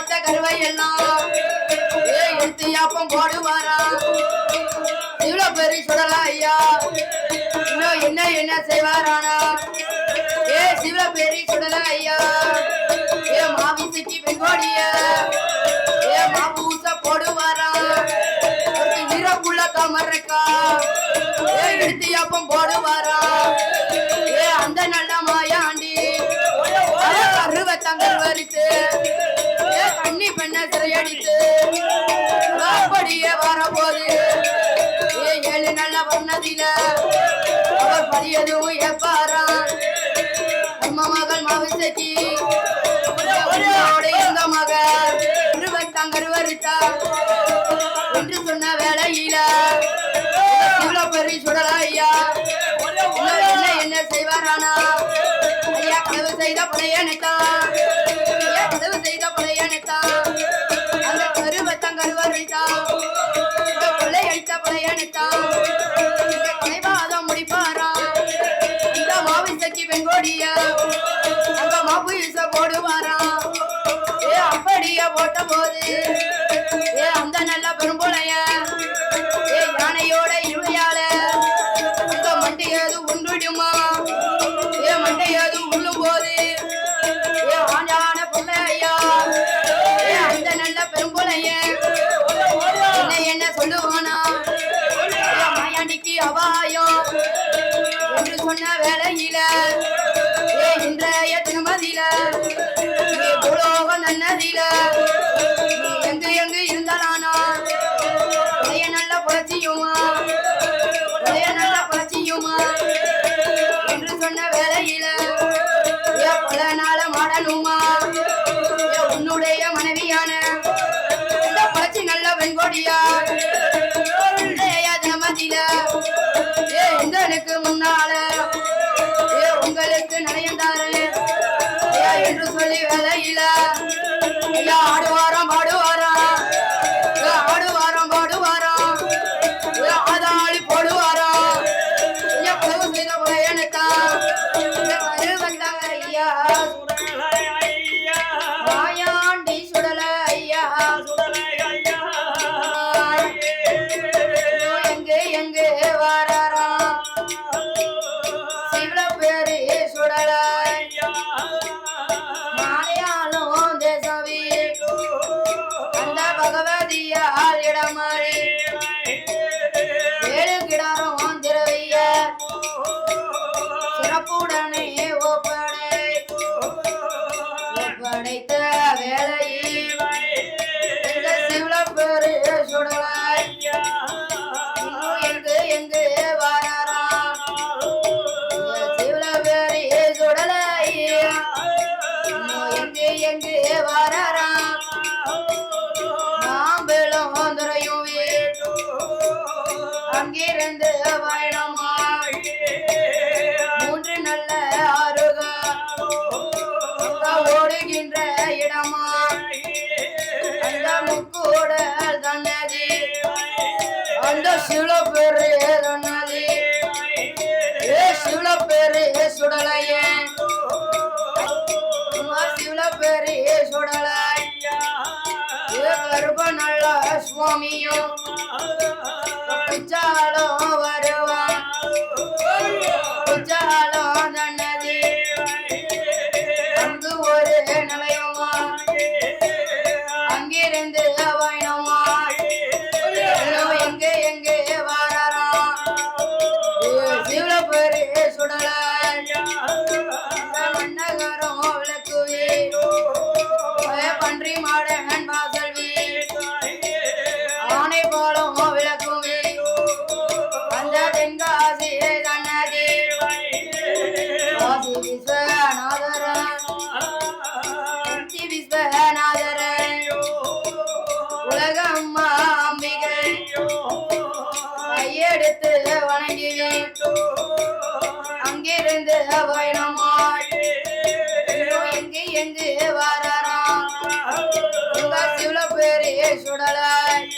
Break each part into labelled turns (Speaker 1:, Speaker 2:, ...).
Speaker 1: பார்த்த கருவை எல்லாம் ஏ எடுத்து யாப்பம் போடுவாரா? இவ்வளவு பெரிய சுடலா ஐயா. இன்னும் என்ன என்ன செய்வாரானா? ஏ சிவ பெரிய சுடலா ஐயா. ஏ மாவி மாவிசைக்கு பெங்கோடிய ஏ மாபூச போடுவாரா? ஒரு வீரக்குள்ள கமர்க்கா ஏ எடுத்து யாப்பம் போடுவாரா? ஏ அந்த நல்ல மாயாண்டி. அருவத்தங்கள் வரித்து பெண்ண சிறையடித்து அப்படியே வரபோது ஏ ஏழு நல்ல வண்ணதில அவர் பரியதும் எப்பாரான் அம்மா மகள் மாவிசைக்கு இந்த மகள் இருபத்தங்கர் வருத்தா என்று சொன்ன வேளையில இவ்வளவு பெரிய என்ன செய்வாரானா? செய்த பழையனைத்தான் ஐயா கனவு செய்த பழையனைத்தான் அந்த கருவத்தம் கருவறைத்தான் இந்த கொள்ளையடித்த பழையனைத்தான் இந்த கொலைபாதம் முடிப்பாரா? இந்த மாவிசைக்கு வெங்கோடிய அந்த மாப்பு இச போடுவாரா? ஏ அப்படியே போட்ட போது ஏ அந்த நல்ல பெரும்புலைய. ஏ யானையோட இருளையால அந்த மண்டையது உண்டுடுமா? ஏ மண்டையது உள்ளும் போது நல்ல என்ன என்ன சொல்லுவானா? மாயாண்டிக்கு அபாயம். என்று சொன்ன வேளையில இன்றைய திருமதியில ஏ நன்னதியில நீ எங்கு எங்கு இருந்தாலானா? நல்ல புரட்சியுமா? வெண்கொடியா இன்றைய தினமதியில ஏ இந்தனுக்கு முன்னால. ஏ உங்களுக்கு நடையந்தாரு ஏ என்று சொல்லி வேலையில. ஐயா ஆடுவாரம் பாடுவாராம் ஆடுவாரம் பாடுவாராம் ಸ್ವಾಮಿಯೋ ಚಾಳೋ ಬರುವ ಚಾಳೋ கையெடுத்து வணங்கினேன். அங்கிருந்து பயணமாய் எங்கு எங்கு வாராராம். சிவல பேரு சுடலாய்.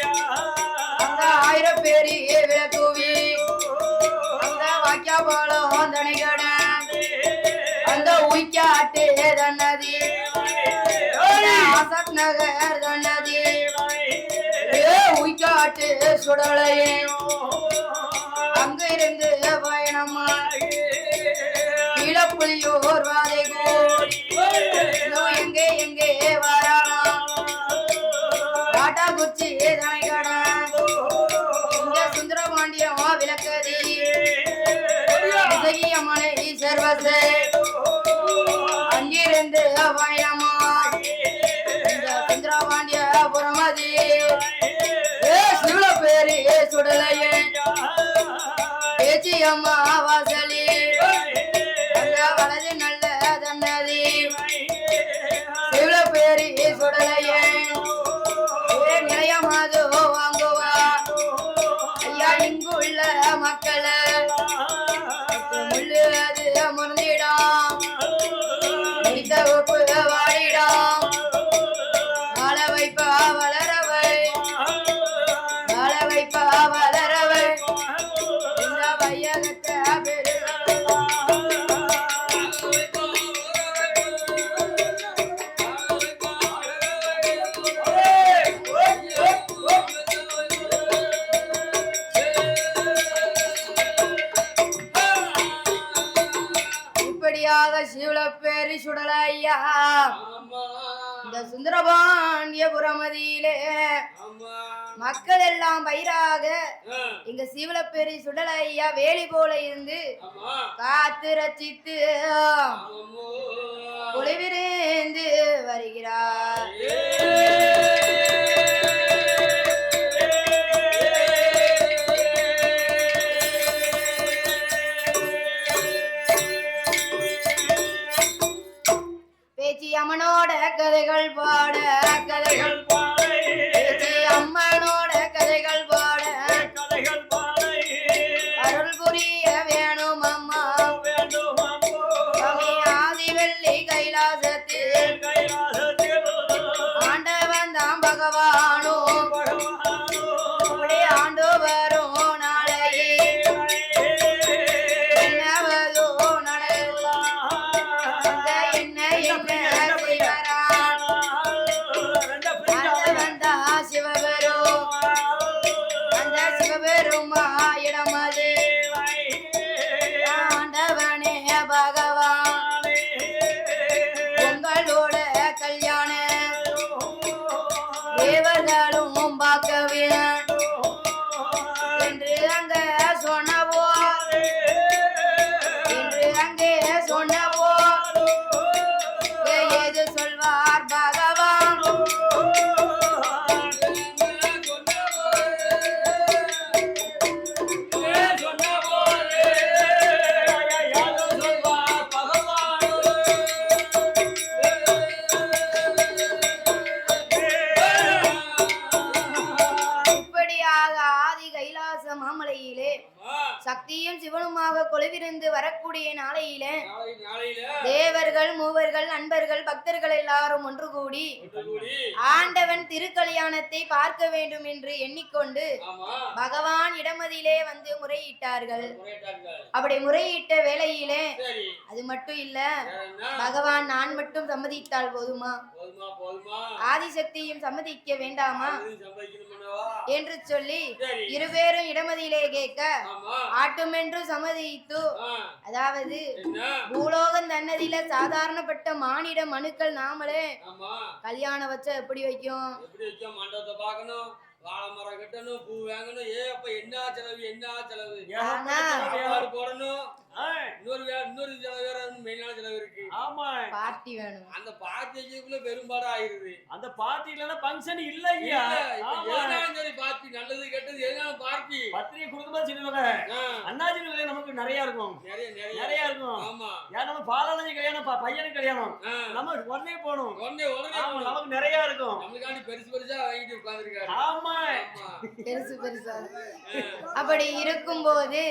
Speaker 1: அந்த ஆயிரம் பேரு விளக்குவி. அந்த வாக்கியா போலம் தனிகட அந்த உய்க்காட்டு தன்னதி. அசத் நகர் தன்னதி. ஏ சுடலையே. அங்கிருந்து பயணமா இளப்புலியோர் வாதை கோடி எங்கே எங்கே வரானாம் காட்டா குச்சி தனை கடன் இங்க சுந்தரபாண்டியமா விளக்கதி இசகியம்மனை சர்வசே. அங்கிருந்து பயணமா இந்த சுந்தரபாண்டிய புறமதி. அம்மா வாசலி. அங்க வலது நல்ல தன்னதி. சிவல பேரி சுடலையே. ஏ நிலையமாது வாங்குவா. ஐயா இங்குள்ள மக்களை. ஐயா இந்த சுந்தரபாண்டிய புறமதியிலே மக்கள் எல்லாம் பயிராக எங்க சிவலப்பேரி சுடல ஐயா வேலி போல இருந்து காத்து ரச்சித்து ஒளிவிருந்து வருகிறார். கதைகள் பாட கதைகள் கைலாச மாமலையிலே. சக்தியும் சிவனுமாக கொலுவிருந்து வரக்கூடிய நாளையிலே தேவர்கள் மூவர்கள் நண்பர்கள் பக்தர்கள் எல்லாரும் ஒன்று கூடி ஆண்டவன் திருக்கல்யாணத்தை பார்க்க வேண்டும் என்று எண்ணிக்கொண்டு பகவான் இடமதியிலே வந்து முறையிட்டார்கள். அப்படி முறையிட்ட வேளையிலே அது மட்டும் இல்ல பகவான் நான் மட்டும் சம்மதித்தால் போதுமா? ஆதிசக்தியும் சம்மதிக்க வேண்டாமா? என்று சொல்லி இருவேரும் இடமதியிலே கேட்க ஆட்டுமென்று சம்மதித்து அதாவது பூலோகம் தன்னதில சாதாரணப்பட்ட மானிட மனுக்கள் நாமளே கல்யாணம் வச்சா எப்படி வைக்கும்?
Speaker 2: வாழை மரம் கட்டணும் பூ வாங்கணும். ஏ அப்ப என்ன செலவு என்ன செலவு? போடணும். இன்னொரு இன்னொரு செலவு வேற மெயினான செலவு இருக்கு.
Speaker 3: ஆமா
Speaker 1: பார்ட்டி வேணும்.
Speaker 2: அந்த பார்ட்டி பெரும்பாடு ஆயிருது
Speaker 3: அந்த பார்ட்டி ஃபங்க்ஷன் இல்ல ஐயா
Speaker 2: சரி பார்ட்டி நல்லது கெட்டது எதுனாலும் பார்ட்டி.
Speaker 3: பத்திரிகை கொடுக்கும்போது சின்ன அண்ணாச்சி விலை நமக்கு நிறைய இருக்கும்.
Speaker 2: நிறைய
Speaker 3: இருக்கும்.
Speaker 2: ஆமா.
Speaker 3: ஏன் நம்ம பாலாளஞ்சி கல்யாணம் பையனுக்கு கல்யாணம். நம்ம உடனே போகணும்.
Speaker 2: உடனே உடனே.
Speaker 3: நமக்கு நிறைய இருக்கும்.
Speaker 2: நம்மளுக்காண்டி பெருசு பெருசா வாங்கிட்டு உட்கார்ந்துருக்காரு
Speaker 3: ஆமா.
Speaker 1: பெருசு பெருசா. அப்படி இருக்கும்போது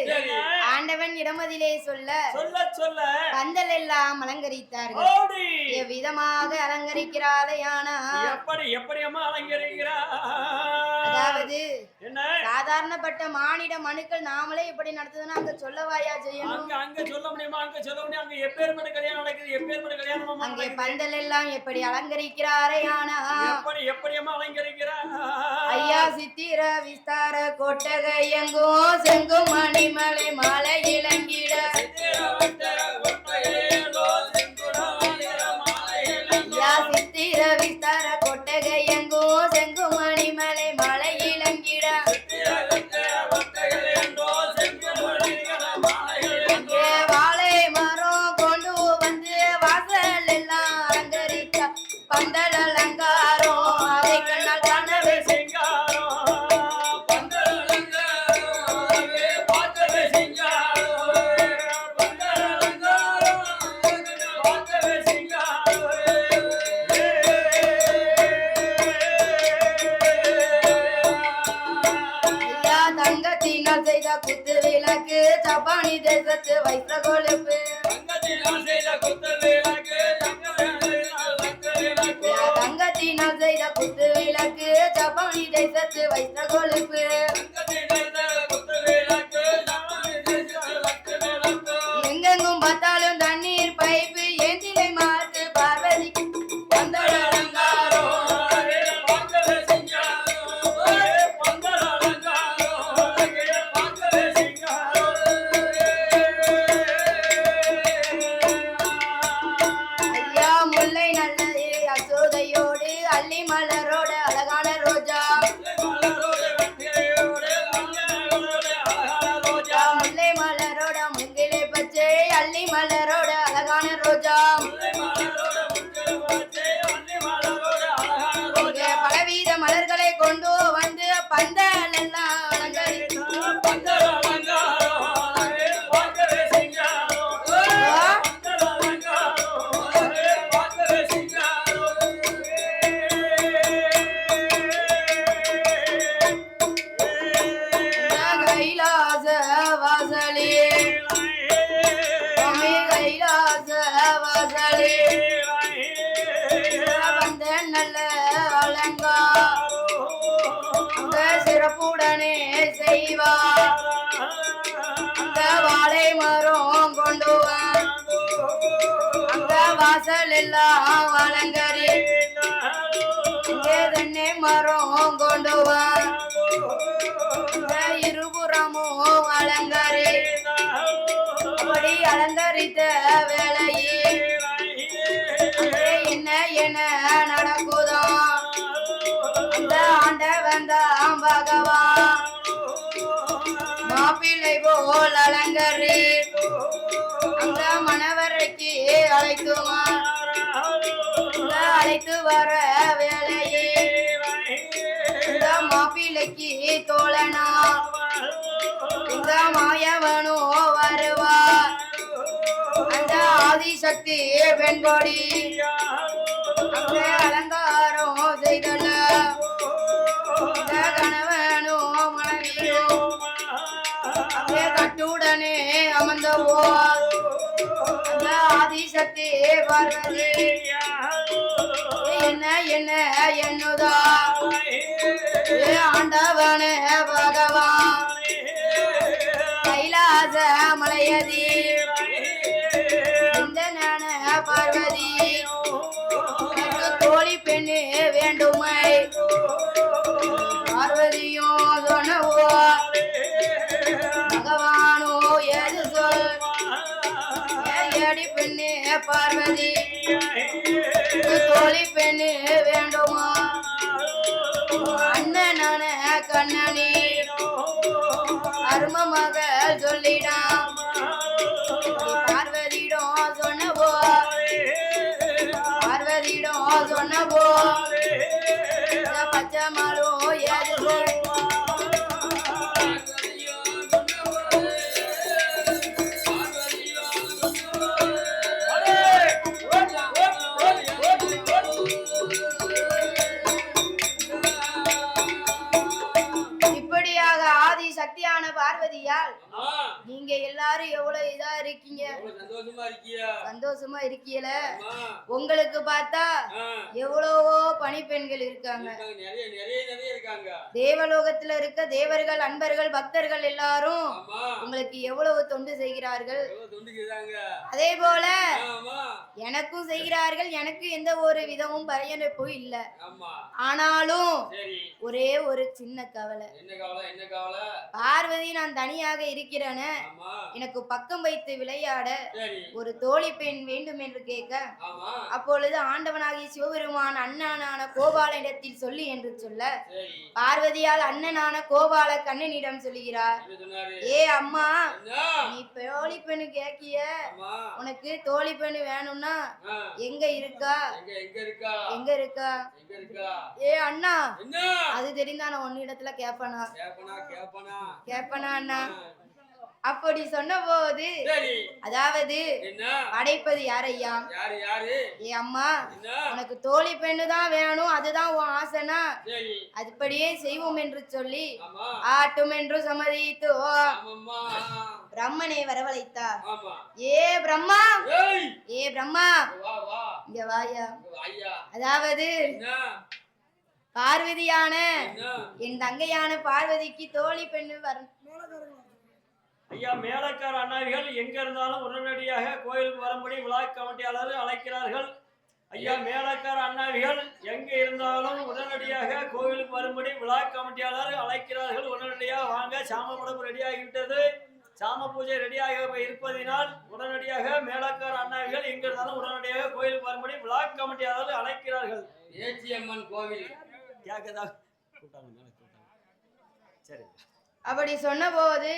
Speaker 1: ஆண்டவன் இடமதிலே சொல்ல.
Speaker 3: சொல்ல சொல்ல.
Speaker 1: பந்தல் எல்லாம் அலங்கரித்தார்கள் எவ்விதமாக அலங்கரிக்கிறாளையானா
Speaker 3: எப்படி எப்படி அம்மா அலங்கரிக்கிறா
Speaker 1: அதாவது
Speaker 3: என்ன?
Speaker 1: சாதாரணப்பட்ட மானிட மனுக்கள் நாமளே இப்படி நடத்துதுன்னா அங்க சொல்லவாயா செய்யணும்
Speaker 3: அங்க அங்க சொல்ல முடியுமா? அங்க சொல்ல முடியும்? அங்க எப்பேற்பட்ட கல்யாணம் நடக்குது? எப்பேற்பட்ட கல்யாணம்
Speaker 1: அங்கே? பந்தல் எல்லாம் எப்படி அலங்கரிக்கிறாரையானா
Speaker 3: எப்படி எப்படி அம்மா அலங்கரிக்கிறா
Speaker 1: ஐயா சித்திர விஸ்தார கொட்டகை எங்கும் செங்கும் மணிமலை மாலை இளங்கிட செய்வார் அங்க வாழை மரம் கொண்டு அந்த வாசல் எல்லாம் அலங்கரி. இங்கே தென்னை மரம் கொண்டு இருபுறமும் அலங்கரி. அப்படி அலங்கரித்த வேளையில் அங்கே என்ன என்ன நடக்குதோ? அந்த ஆண்டவன் தான் பகவான். மாப்பிள்ளை போல் அலங்கரே. அந்த மணவரைக்கு அழைத்துவான் அழைத்து வர வேலையே. இந்த மாப்பிள்ளைக்கு தோழனா? இந்த மாயவனோ வருவார் அந்த ஆதிசக்தி பெண்கொடி அந்த அலங்கார அந்த ஆதிசக்தி பார்வதி என்ன என்ன என்னுதா? ஆண்டவனே பகவான் கைலாச மலையதி. இந்த ஞான பார்வதி. தோழி பெண்ணு வேண்டுமை. பார்வதியும் சொன்னவோ. பகவானோ எது சொல்? ஏடி பெண்ணு பார்வதி? தோழி பெண்ணு வேண்டுமா? அண்ணனான கண்ணனி அருமமாக சொல்லிடாம் பார்வதியிடம் சொன்னவோ? பார்வதியிடம் சொன்னவோ? இந்த பச்சை மாலும் ஏது 好了 எவ்வளவு இதா இருக்கீங்க?
Speaker 2: சந்தோஷமா
Speaker 1: இருக்கீல? உங்களுக்கு பார்த்தா எவ்வளவோ பணிப்பெண்கள் இருக்காங்க. தேவலோகத்துல இருக்க தேவர்கள் அன்பர்கள் பக்தர்கள் எல்லாரும் உங்களுக்கு எவ்வளவு தொண்டு செய்கிறார்கள்? அதே போல எனக்கும் செய்கிறார்கள். எனக்கு எந்த ஒரு விதமும் பயனிப்பும் இல்ல. ஆனாலும் ஒரே ஒரு சின்ன கவலை. பார்வதி நான் தனியாக இருக்கிறேன்னு
Speaker 2: ஆமா.
Speaker 1: எனக்கு பக்கம் வைத்து விளையாட ஒரு தோழி பெண் வேண்டும் என்று கேட்க அப்பொழுது ஆண்டவனாகிய சிவபெருமான் அண்ணனான கோபாலனிடத்தில் சொல்லி என்று சொல்ல பார்வதியால் அண்ணனான கோபால கண்ணனிடம் சொல்லுகிறார் ஏ அம்மா நீ தோழி பெண்ணு கேக்கிய? உனக்கு தோழி பெண்ணு வேணும்னா எங்க இருக்கா?
Speaker 2: எங்க இருக்கா?
Speaker 1: ஏ அண்ணா. அது தெரிந்தா நான் ஒன்னு இடத்துல கேப்பனா
Speaker 2: கேப்பனா கேப்பனா
Speaker 1: அண்ணா அப்படி சொன்ன போது அதாவது படைப்பது யாரையா
Speaker 2: யாரு யாரு?
Speaker 1: ஏ அம்மா உனக்கு தோழி பெண்ணு தான் வேணும் அதுதான் உன் ஆசைனா? அதுபடியே செய்வோம் என்று சொல்லி ஆட்டும் என்று சம்மதித்து பிரம்மனை வரவழைத்தார்.
Speaker 2: ஆமா.
Speaker 1: ஏ பிரம்மா ஏ பிரம்மா இங்க வாயா. அதாவது பார்வதியான என் தங்கையான பார்வதிக்கு தோழி பெண்ணு வர
Speaker 3: ஐயா மேலக்கார அண்ணாவிகள் எங்க இருந்தாலும் உடனடியாக கோயிலுக்கு வரும்படி விழா கமிட்டியாளர்கள் அழைக்கிறார்கள். ஐயா மேலக்கார அண்ணாவிகள் எங்க இருந்தாலும் உடனடியாக கோயிலுக்கு வரும்படி விழா கமிட்டியாளர் அழைக்கிறார்கள். உடனடியாக வாங்க சாமப்படம் ரெடியாகிவிட்டது சாம பூஜை ரெடியாக இருப்பதினால் உடனடியாக மேலக்கார அண்ணாவிகள் எங்க இருந்தாலும் உடனடியாக கோயிலுக்கு வரும்படி விழா கமிட்டியாளர்கள் அழைக்கிறார்கள்.
Speaker 2: ஏச்சி அம்மன் கோவில்.
Speaker 3: மேல கூட்டாங்க சரி.
Speaker 1: அப்படி சொன்னபோது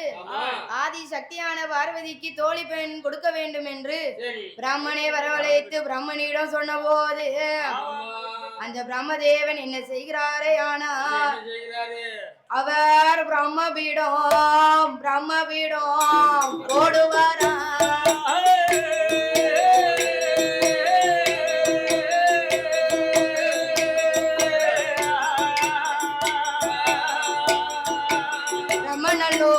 Speaker 1: ஆதி சக்தியான பார்வதிக்கு தோழி பெண் கொடுக்க வேண்டும் என்று பிரம்மனை வரவழைத்து பிரம்மனிடம் சொன்னபோது அந்த பிரம்மதேவன் என்ன செய்கிறாரே ஆனா அவர் பிரம்மபீடம் பிரம்மபீடம் ஓடுவாரா? బ్రహ్మణలో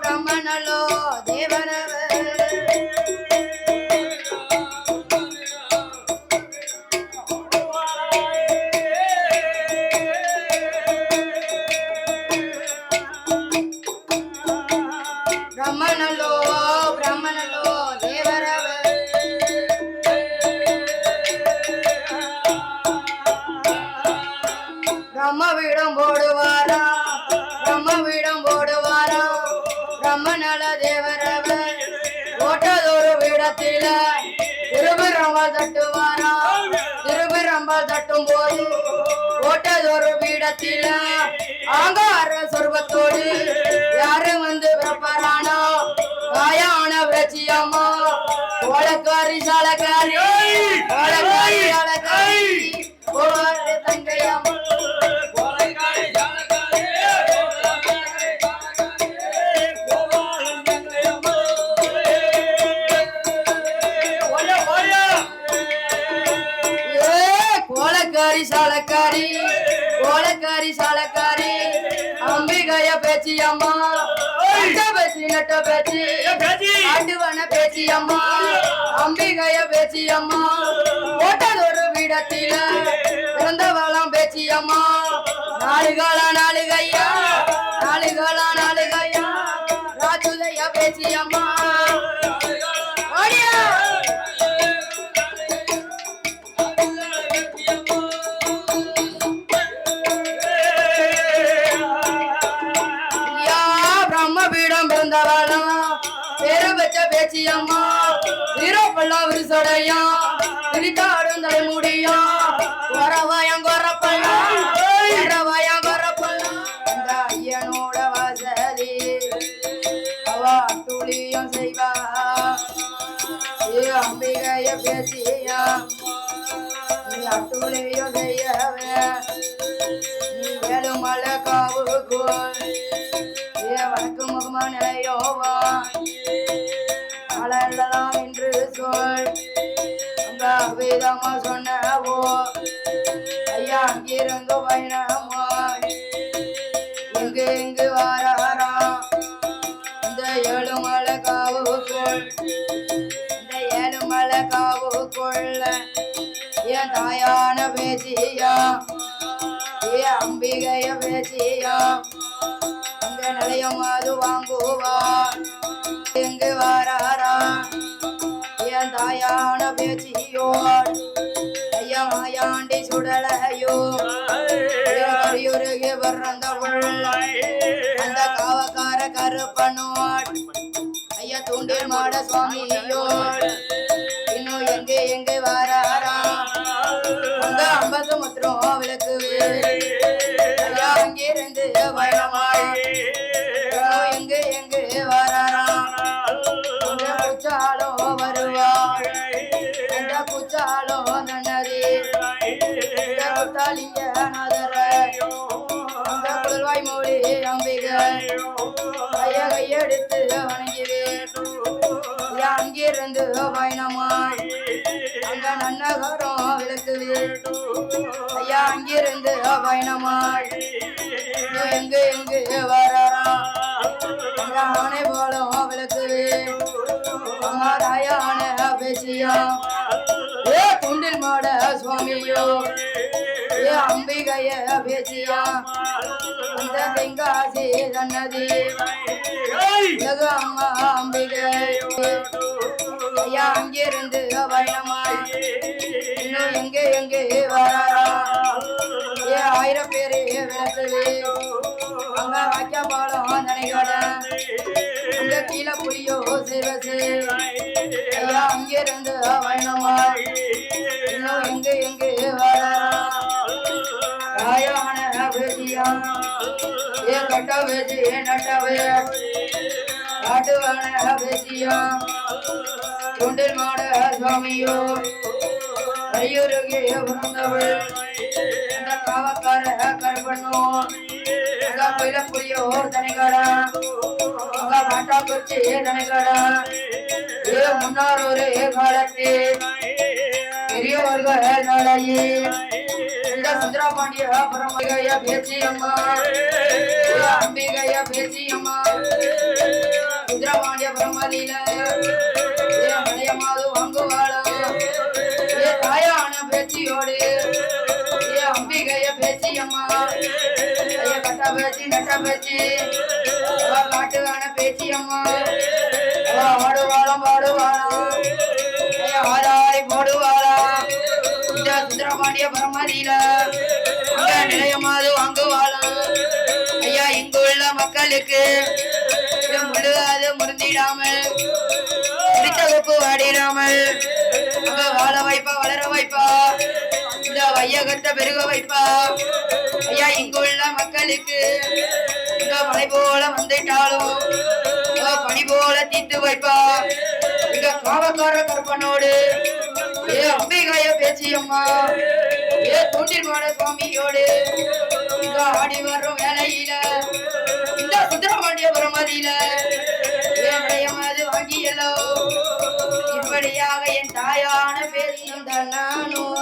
Speaker 1: బ్రహ్మణలో దేవనవ பிரம்மநல தேவரவர் ஓட்டதொரு பீடத்தில திருபிரம்பல் தட்டுவாரா? திருபிரம்பல் தட்டும் போது ஓட்டதொரு பீடத்தில ஆங்கார சொர்பத்தோடு யாரு வந்து பிறப்பறானோ காயான பிரச்சியம்மா கோலக்காரி சாலக்காரி கோலக்காரி சாலக்காரி தங்கையம்மா. பேச்சி அம்மா பேச்சி நட்ட பேச்சி. ஆட்டுவன பேச்சி அம்மா அம்பிகைய பேச்சி அம்மா ஓட்டதொரு வீடத்தில பிறந்தவளம் பேச்சி அம்மா நாலு காலா நாலு கையா நாலு காலா நாலு கையா ராஜுதைய பேச்சி அம்மா வச்ச பேச்சியம்மா வீரப்பள்ளம் விரிசடையா விரித்தாடும் தலைமுடியும் கொரவாயம் கொரப்பள்ளம் கொரவாயம் கொரப்பள்ளம் அந்த ஐயனோட வசதி அவா துளியும் செய்வா. ஏ அம்பிகைய பேசியா. நீ அட்டுளையும் செய்யவே. நீ வேலுமலை காவுக்குள். ஏ வடக்கு முகமா வந்தலாம் என்று சொல். அங்காவேதமா சொன்னவோ ஐயா அங்கிருந்து பயணமாய் இங்கு இங்கு வாராரா. இந்த ஏழுமலை காவு கொள் இந்த ஏழுமலை காவு கொள்ள என் தாயான பேச்சியா ஏ அம்பிகைய பேச்சியா அங்க நிலையம் அது வாங்குவார். எங்கு வாராரா? என் தாயான பேச்சியோர். ஐயமாயாண்டி சுடலையோ? கரியுருகி வர்றந்தவள் அந்த காவக்கார கருப்பனோட் ஐயா தூண்டில் மாட சுவாமியோ இன்னும் எங்கே எங்கே வாராரா? அங்க ஐம்பது முத்திரம் விளக்கு அங்கிருந்து பயணமாய் அங்க நன்னகரம் விளக்குது ஐயா அங்கிருந்து பயணமாய் இது எங்கு எங்கு ஆணை போலும் விளக்குது அம்மா தாயான பேசியா ஏ துண்டில் மாட சுவாமியோ? ஏ அம்பிகைய பேசியா அந்த தெங்காசி தன்னதி அம்மா அம்பிகை. ஐயா அங்கிருந்து பயணமாய் இன்னும் எங்கே எங்கே வராரா? ஏ ஆயிரம் பேரு விளக்குது அங்க வாக்கிய பாலம் நனைகட அங்க கீழே புரியோ சிவசு ஐயா அங்கிருந்து பயணமாய் இன்னும் எங்கே எங்கே வராரா? ராயான பேசியா ஏ கட்ட பேசி நட்டவே காட்டுவான பேசியா தொண்டில் மாட சுவாமியோ? ஐயூருகே பிறந்தவள் அந்த காவக்கார கருப்பண்ணோ அங்க கோயில புளியோர் தனிகடா அங்க மாட்டா கொச்சி தனிகடா ஏ முன்னார் ஒரு காலத்தே? பெரியவர்கள் நாளையே. இந்த சுந்தரபாண்டிய பரமகைய பேச்சி அம்மா ஏ அம்பிகைய பேச்சி நட்ட பேச்சி அவ அம்மா. ஆடுவாளம் ஆடுவாளாம் பாடுவாளாம். ஐய போடுவாளா. இந்த சுந்தரபாண்டிய பரமதியில அங்க நிலையமாது வாங்குவாளாம் ஐயா இங்குள்ள மக்களுக்கு இது முழுகாது முருந்திடாமல் வாடிடாமல் வாழ வைப்பா வளர வைப்பா. இந்த வையகத்தை பெருக வைப்பா ஐயா இங்குள்ள மக்களுக்கு இங்க மலை போல வந்துட்டாலும் பனி போல தீர்த்து வைப்பா இங்க காவக்கார கற்பனோடு ஏ அம்பிகாய பேச்சியம்மா. ஏ தூண்டில் மாட சுவாமியோடு இங்க ஆடி வரும் வேலையில இந்த சுந்தரபாண்டிய பரமதியில ஏழையமாது வாங்கியலோ. இப்படியாக என் தாயான பேசியும் தான் நானும்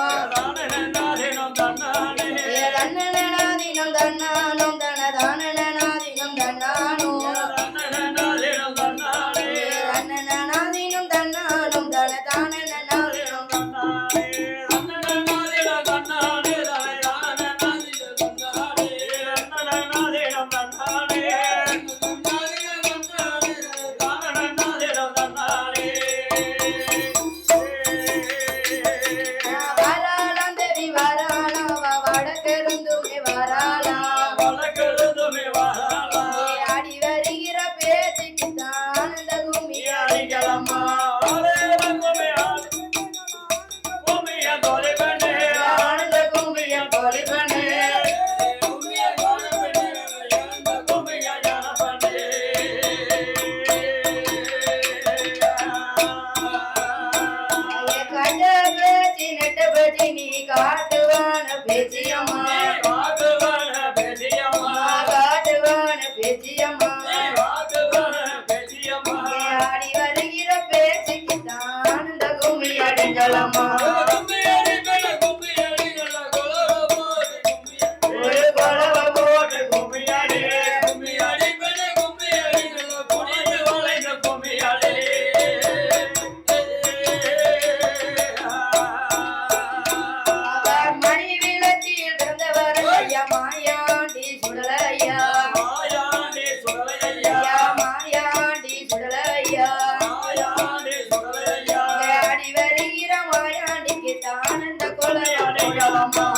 Speaker 1: Rama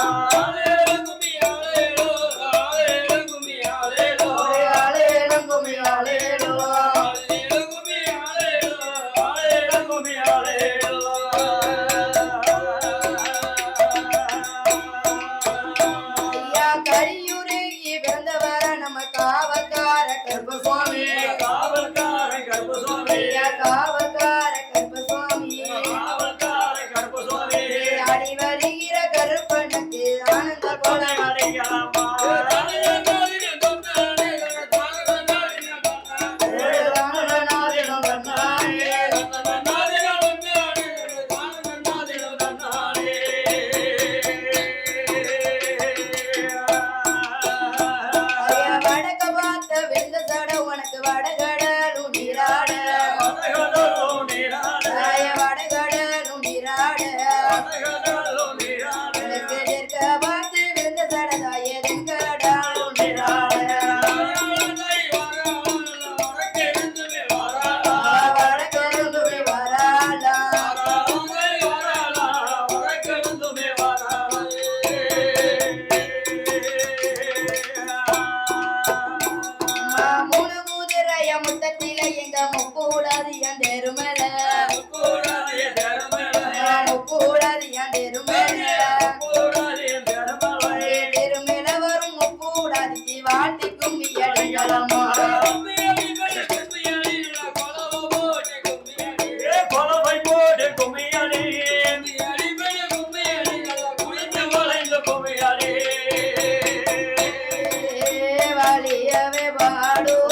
Speaker 1: వాడవే వాడు.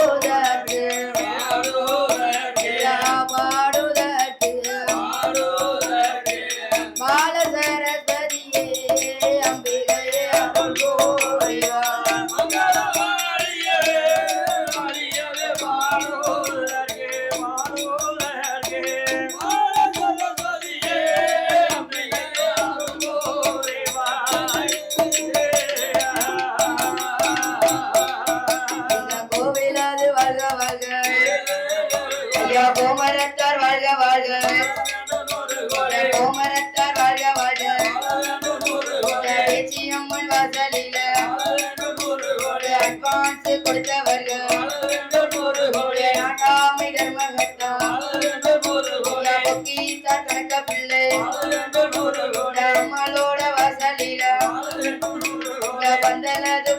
Speaker 1: பந்தலது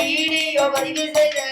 Speaker 1: வீடியோ பதிவு செய்த